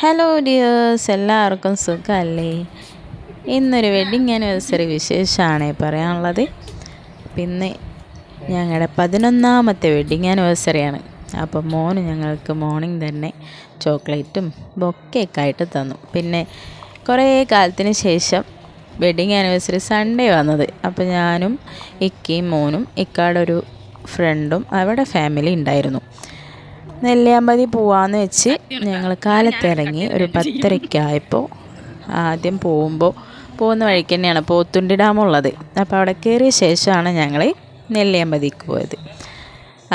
Hello dears എല്ലാവർക്കും സുഖമല്ലേ? ഇന്നൊരു വെഡിങ് ആനിവേഴ്സറി വിശേഷമാണ് പറയാനുള്ളത്. പിന്നെ ഞങ്ങളുടെ പതിനൊന്നാമത്തെ വെഡിങ് ആനിവേഴ്സറിയാണ് അപ്പോൾ മോന് ഞങ്ങൾക്ക് മോർണിംഗ് തന്നെ ചോക്ലേറ്റും ബൊക്കെയൊക്കെ ആയിട്ട് തന്നു. പിന്നെ കുറേ കാലത്തിന് ശേഷം വെഡിങ് ആനിവേഴ്സറി സൺഡേ വന്നത്. അപ്പോൾ ഞാനും ഇക്കയും മോനും ഇക്കാടൊരു ഫ്രണ്ടും അവിടെ ഫാമിലി ഉണ്ടായിരുന്നു. നെല്ലിയാമ്പതി പോവാന്ന് വെച്ച് ഞങ്ങൾ കാലത്തിറങ്ങി ഒരു പത്തരയ്ക്കായപ്പോൾ ആദ്യം പോകുമ്പോൾ പോകുന്ന വഴിക്ക് തന്നെയാണ് പോത്തുണ്ടി ഡാമുള്ളത്. അപ്പോൾ അവിടെ കയറിയ ശേഷമാണ് ഞങ്ങൾ നെല്ലിയാമ്പതിക്ക് പോയത്.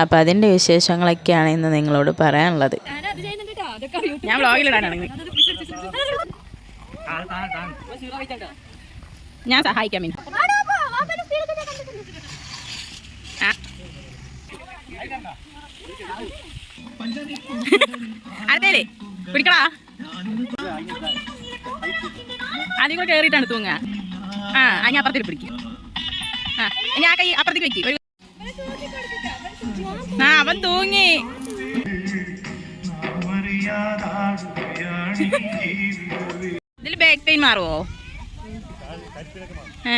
അപ്പോൾ അതിന്റെ വിശേഷങ്ങളൊക്കെയാണ് ഇന്ന് നിങ്ങളോട് പറയാനുള്ളത്. ഞാൻ ഞാൻ സഹായിക്കാം മിനി അടുത്തേലേ പിടിക്കടാ. ആദ്യം കൂടെ കയറിയിട്ടാണ് തൂങ്ങ ആ ഞാൻ അപ്പുറത്തേക്ക് പിടിക്കും. ആ ഇനി ആ കൈ അപ്പുറത്തേക്ക് വെക്കി. ആ അവൻ തൂങ്ങി. ഇതിൽ ബാക്ക് പെയിൻ മാറുമോ ഏ.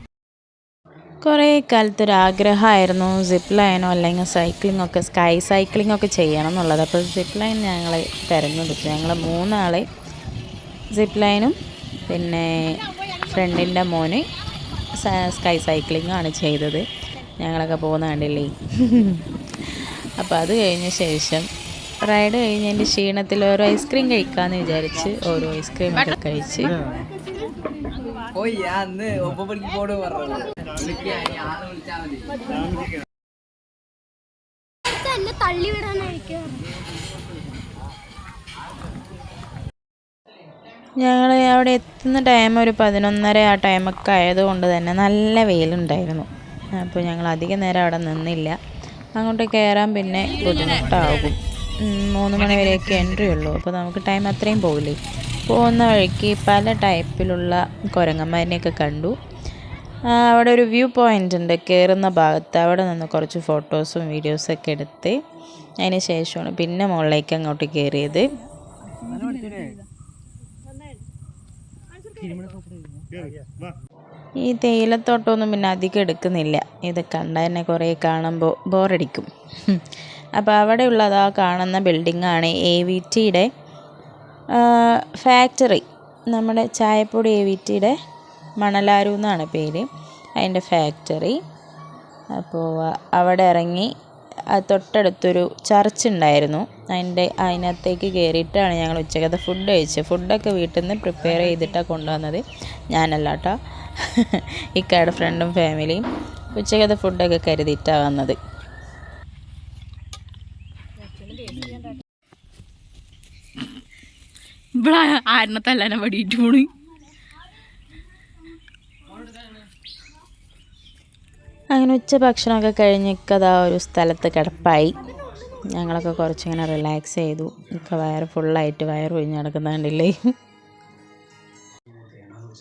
കുറേ കാലത്തൊരു ആഗ്രഹമായിരുന്നു സിപ്പ് ലൈനോ അല്ലെങ്കിൽ സൈക്ലിംഗ് ഒക്കെ സ്കൈ സൈക്ലിംഗ് ഒക്കെ ചെയ്യണം എന്നുള്ളത് അപ്പോൾ സിപ്പ് ലൈൻ ഞങ്ങൾ തിരഞ്ഞെടുത്തു ഞങ്ങൾ മൂന്നാളെ സിപ്പ് ലൈനും പിന്നെ ഫ്രണ്ടിന്റെ മോന് സ്കൈ സൈക്ലിങ്ങും ആണ് ചെയ്തത്. ഞങ്ങളൊക്കെ പോകുന്ന കണ്ടില്ലേ? അപ്പോൾ അത് കഴിഞ്ഞ ശേഷം റൈഡ് കഴിഞ്ഞതിന്റെ ക്ഷീണത്തിൽ ഓരോ ഐസ്ക്രീം കഴിക്കാമെന്ന് വിചാരിച്ച് ഓരോ ഐസ്ക്രീം ഒക്കെ കഴിച്ച്. എന്നെ തള്ളി വിടാനായിരിക്കും. ഞങ്ങൾ അവിടെ എത്തുന്ന ടൈം ഒരു പതിനൊന്നര ആ ടൈമൊക്കെ ആയതുകൊണ്ട് തന്നെ നല്ല വെയിലുണ്ടായിരുന്നു. അപ്പോൾ ഞങ്ങൾ അധികം നേരം അവിടെ നിന്നില്ല. അങ്ങോട്ട് കയറാൻ പിന്നെ ബുദ്ധിമുട്ടാകും. മൂന്ന് മണി വരെയൊക്കെ എൻട്രി ഉള്ളൂ. അപ്പോൾ നമുക്ക് ടൈം അത്രയും പോകില്ലേ പോകുന്ന വഴിക്ക് പല ടൈപ്പിലുള്ള കുരങ്ങന്മാരിനെയൊക്കെ കണ്ടു. അവിടെ ഒരു വ്യൂ പോയിന്റ് ഉണ്ട്. കയറുന്ന ഭാഗത്ത് അവിടെ നിന്ന് കുറച്ച് ഫോട്ടോസും വീഡിയോസും ഒക്കെ എടുത്ത് അതിന് ശേഷമാണ് പിന്നെ മുകളിലേക്ക് അങ്ങോട്ട് കയറിയത് ഈ തേയിലത്തോട്ടമൊന്നും പിന്നെ അധികം എടുക്കുന്നില്ല. ഇത് കണ്ട തന്നെ കുറേ കാണുമ്പോൾ ബോറടിക്കും. അപ്പോൾ അവിടെയുള്ളത് ആ കാണുന്ന ബിൽഡിങ്ങാണ് എ വി ടിയുടെ ഫാക്ടറി നമ്മുടെ ചായപ്പൊടി എ വി ടിയുടെ മണലാരു എന്നാണ് പേര്. അതിന്റെ ഫാക്ടറി. അപ്പോൾ അവിടെ ഇറങ്ങി തൊട്ടടുത്തൊരു ചർച്ച് ഉണ്ടായിരുന്നു. അതിന്റെ അതിനകത്തേക്ക് കയറിയിട്ടാണ് ഞങ്ങൾ ഉച്ചക്കത്തെ ഫുഡ് കഴിച്ചത്. ഫുഡൊക്കെ വീട്ടിൽ നിന്ന് പ്രിപ്പയർ ചെയ്തിട്ടാണ് കൊണ്ടുവന്നത്. ഞാനല്ല കേട്ടോ. ഇക്കയുടെ ഫ്രണ്ടും ഫാമിലിയും ഉച്ചക്കത്തെ ഫുഡൊക്കെ കരുതിയിട്ടാണ് വന്നത്. ഇവിടെ ആരിനെ തല്ലാനെ പടിയിട്ട് പോണു? അങ്ങനെ ഉച്ച ഭക്ഷണമൊക്കെ കഴിഞ്ഞൊക്കെ അതാ ഒരു സ്ഥലത്ത് കിടപ്പായി. ഞങ്ങളൊക്കെ കുറച്ചിങ്ങനെ റിലാക്സ് ചെയ്തു. ഒക്കെ വയറ് ഫുള്ളായിട്ട് വയറ് ഒഴിഞ്ഞ് നടക്കുന്ന കണ്ടില്ലേ?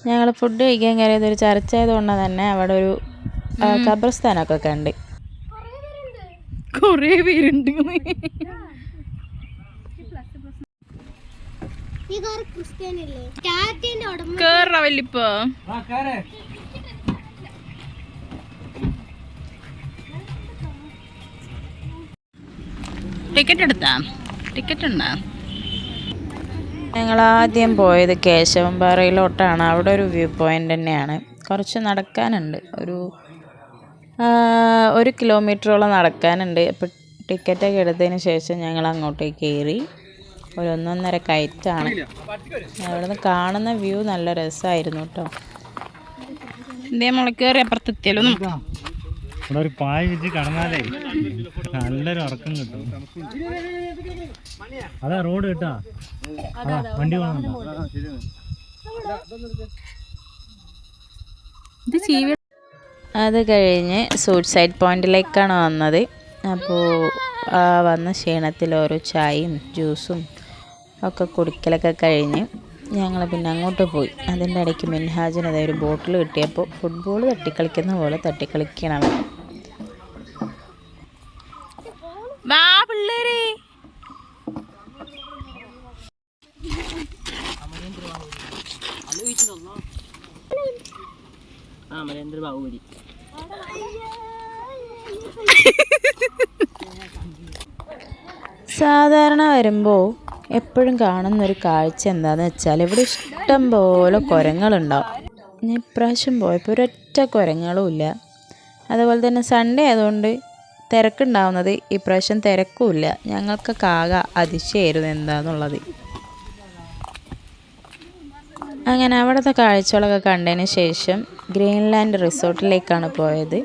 ഞങ്ങൾ ഫുഡ് കഴിക്കാൻ കയറിയത് ഒരു ചർച്ച ആയതുകൊണ്ട് തന്നെ അവിടെ ഒരു ഖബർസ്ഥാനൊക്കെ കണ്ട്. കുറേ പേരുണ്ട്. കേറ വല്ലിപ്പോ. ടിക്കറ്റ് എടുത്താ? ടിക്കറ്റ് ഉണ്ടോ? ഞങ്ങൾ ആദ്യം പോയത് കേശവമ്പാറയിലോട്ടാണ് അവിടെ ഒരു വ്യൂ പോയിന്റ് തന്നെയാണ്. കുറച്ച് നടക്കാനുണ്ട്. ഒരു ഒരു കിലോമീറ്ററോളം നടക്കാനുണ്ട്. അപ്പോൾ ടിക്കറ്റൊക്കെ എടുത്തതിന് ശേഷം ഞങ്ങൾ അങ്ങോട്ടേക്ക് കയറി. ഒരു ഒന്നൊന്നര കയറ്റാണ്. അവിടുന്ന് നിന്ന് കാണുന്ന വ്യൂ നല്ല രസമായിരുന്നു കേട്ടോ. എന്തേ മുളക്കേറി അപ്പുറത്തെത്തിയാലോ നമുക്ക് ഇവിടെ ഒരു പായ വെച്ച് കടന്നാലേ നല്ലൊരു ഉറക്കം കിട്ടും. അതാ റോഡ് കേട്ടാ. അതാ വണ്ടി വേണം അത് കഴിഞ്ഞ് സൂയിസൈഡ് പോയിന്റിലേക്കാണ് വന്നത്. അപ്പോൾ ആ വന്ന ക്ഷീണത്തിൽ ഓരോ ചായയും ജ്യൂസും ഒക്കെ കുടിക്കലൊക്കെ കഴിഞ്ഞ് ഞങ്ങൾ പിന്നെ അങ്ങോട്ട് പോയി. അതിന്റെ ഇടയ്ക്ക് മിൻഹാജിന് അതായത് ഒരു ബോട്ടിൽ കിട്ടിയപ്പോൾ ഫുട്ബോൾ തട്ടിക്കളിക്കുന്ന പോലെ തട്ടിക്കളിക്കണം വാ പിള്ളേരെ സാധാരണ വരുമ്പോൾ എപ്പോഴും കാണുന്ന ഒരു കാഴ്ച എന്താണെന്ന് വെച്ചാൽ ഇവിടെ ഇഷ്ടം പോലെ കുരങ്ങളുണ്ടാവും ഞാൻ ഇപ്രാവശ്യം പോയപ്പോൾ ഒരൊറ്റ കുരങ്ങളും ഇല്ല. അതുപോലെ തന്നെ സൺഡേ ആയതുകൊണ്ട് തിരക്കുണ്ടാവുന്നത് ഇപ്രാവശ്യം തിരക്കുമില്ല ഞങ്ങൾക്കൊക്കെ ആകെ അതിശയായിരുന്നു എന്താന്നുള്ളത്. അങ്ങനെ അവിടുത്തെ കാഴ്ചകളൊക്കെ കണ്ടതിന് ശേഷം ഗ്രീൻലാൻഡ് റിസോർട്ടിലേക്കാണ് പോയത്.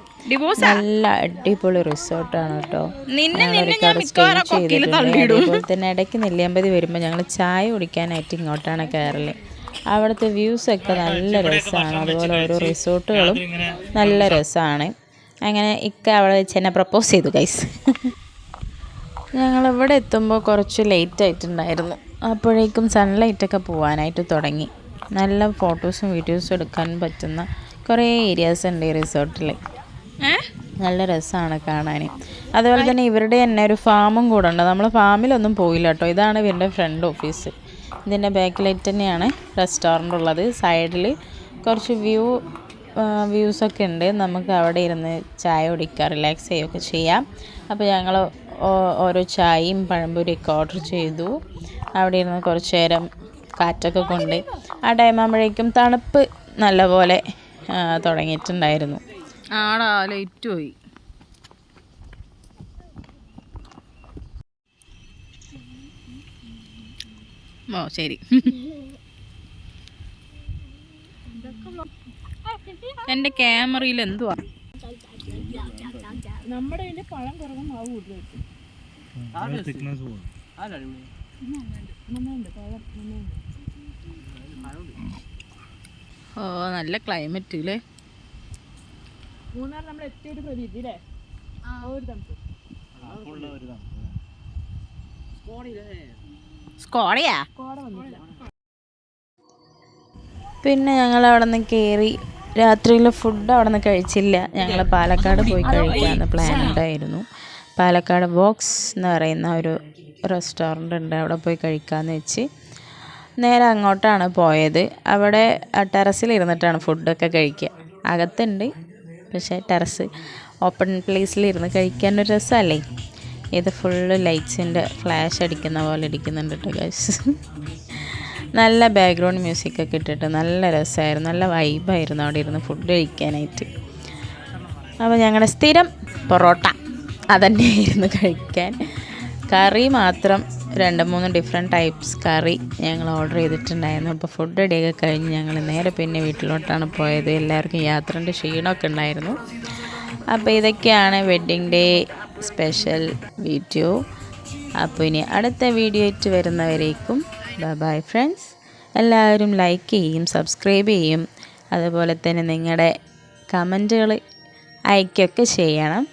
നല്ല അടിപൊളി റിസോർട്ടാണ് കേട്ടോ. ചെയ്തിട്ടുണ്ട്. തള്ളിയിടും. തന്നെ ഇടയ്ക്ക് നെല്ലിയമ്പതി വരുമ്പോൾ ഞങ്ങൾ ചായ കുടിക്കാനായിട്ട് ഇങ്ങോട്ടാണ് കയറൽ അവിടുത്തെ വ്യൂസ് ഒക്കെ നല്ല രസമാണ് അതുപോലെ ഓരോ റിസോർട്ടുകളും നല്ല രസമാണ് അങ്ങനെ ഇക്ക അവിടെ വെച്ച് എന്നെ പ്രപ്പോസ് ചെയ്തു ഗൈസ് ഞങ്ങൾ ഇവിടെ എത്തുമ്പോൾ കുറച്ച് ലേറ്റ് ആയിട്ടുണ്ടായിരുന്നു. അപ്പോഴേക്കും സൺലൈറ്റൊക്കെ പോകാനായിട്ട് തുടങ്ങി. നല്ല ഫോട്ടോസും വീഡിയോസും എടുക്കാൻ പറ്റുന്ന കുറേ ഏരിയാസ് ഉണ്ട് ഈ റിസോർട്ടിൽ നല്ല രസമാണ് കാണാൻ അതുപോലെ തന്നെ ഇവരുടെ തന്നെ ഒരു ഫാമും കൂടെ ഉണ്ട്. നമ്മൾ ഫാമിലൊന്നും പോയില്ല കേട്ടോ. ഇതാണ് ഇവരുടെ ഫ്രണ്ട് ഓഫീസ് ഇതിന്റെ ബാക്കിലായിട്ട് തന്നെയാണ് റെസ്റ്റോറന്റ് ഉള്ളത്. സൈഡിൽ കുറച്ച് വ്യൂ വ്യൂസൊക്കെ ഉണ്ട്. നമുക്ക് അവിടെ ഇരുന്ന് ചായ കുടിക്കുക റിലാക്സ് ചെയ്യുകയൊക്കെ ചെയ്യാം. അപ്പോൾ ഞങ്ങൾ ഓരോ ചായയും പഴംപൊരിയൊക്കെ ഓർഡർ ചെയ്തു. അവിടെ ഇരുന്ന് കുറച്ച് നേരം കാറ്റൊക്കെ കൊണ്ട് ആ ടൈം ആകുമ്പോഴേക്കും തണുപ്പ് നല്ലപോലെ തുടങ്ങിയിട്ടുണ്ടായിരുന്നു. ആടാ ലൈറ്റ് പോയി. ഓ ശരി. എന്റെ ക്യാമറയിൽ എന്തുവാ? നമ്മുടെ പഴം തിക്നെസ് പോകും ഓ നല്ല ക്ലൈമറ്റ് അല്ലേ മൂന്നാർ സ്കോഡയാ? പിന്നെ ഞങ്ങൾ അവിടെ നിന്ന് കയറി രാത്രിയിൽ ഫുഡ് അവിടെ നിന്ന് കഴിച്ചില്ല. ഞങ്ങൾ പാലക്കാട് പോയി കഴിക്കാമെന്ന് പ്ലാൻ ഉണ്ടായിരുന്നു. പാലക്കാട് ബോക്സ് എന്ന് പറയുന്ന ഒരു റെസ്റ്റോറന്റ് ഉണ്ട്. അവിടെ പോയി കഴിക്കാമെന്ന് വെച്ച് നേരെ അങ്ങോട്ടാണ് പോയത്. അവിടെ ടെറസിൽ ഫുഡൊക്കെ കഴിക്കുക. അകത്തുണ്ട് പക്ഷേ ടെറസ് ഓപ്പൺ പ്ലേസിലിരുന്ന് കഴിക്കാൻ ഒരു രസമല്ലേ? ഇത് ഫുള്ള് ലൈറ്റ്സിന്റെ ഫ്ലാഷ് അടിക്കുന്ന പോലെ അടിക്കുന്നുണ്ട് കേട്ടോ ഗൈസ് നല്ല ബാക്ക്ഗ്രൗണ്ട് മ്യൂസിക്കൊക്കെ ഇട്ടിട്ട് നല്ല രസമായിരുന്നു. നല്ല വൈബായിരുന്നു അവിടെ ഇരുന്ന് ഫുഡ് കഴിക്കാനായിട്ട്. അപ്പോൾ ഞങ്ങളുടെ സ്ഥിരം പൊറോട്ട അതന്നെ അതന്നെയായിരുന്നു കഴിക്കാൻ. കറി മാത്രം രണ്ട് മൂന്ന് ഡിഫറെന്റ് ടൈപ്സ് കറി ഞങ്ങൾ ഓർഡർ ചെയ്തിട്ടുണ്ടായിരുന്നു. അപ്പോൾ ഫുഡ് റെഡിയൊക്കെ കഴിഞ്ഞ് ഞങ്ങൾ നേരെ പിന്നെ വീട്ടിലോട്ടാണ് പോയത്. എല്ലാവർക്കും യാത്രേന്റെ ക്ഷീണമൊക്കെ ഉണ്ടായിരുന്നു. അപ്പോൾ ഇതൊക്കെയാണ് വെഡ്ഡിങ് ഡേ സ്പെഷ്യൽ വീഡിയോ അപ്പോൾ ഇനി അടുത്ത വീഡിയോ ആയിട്ട് വരുന്നവരേക്കും ബൈ ഫ്രണ്ട്സ് എല്ലാവരും ലൈക്ക് ചെയ്യും സബ്സ്ക്രൈബ് ചെയ്യും. അതുപോലെ തന്നെ നിങ്ങളുടെ കമന്റുകൾ അയക്കുകയൊക്കെ ചെയ്യണം.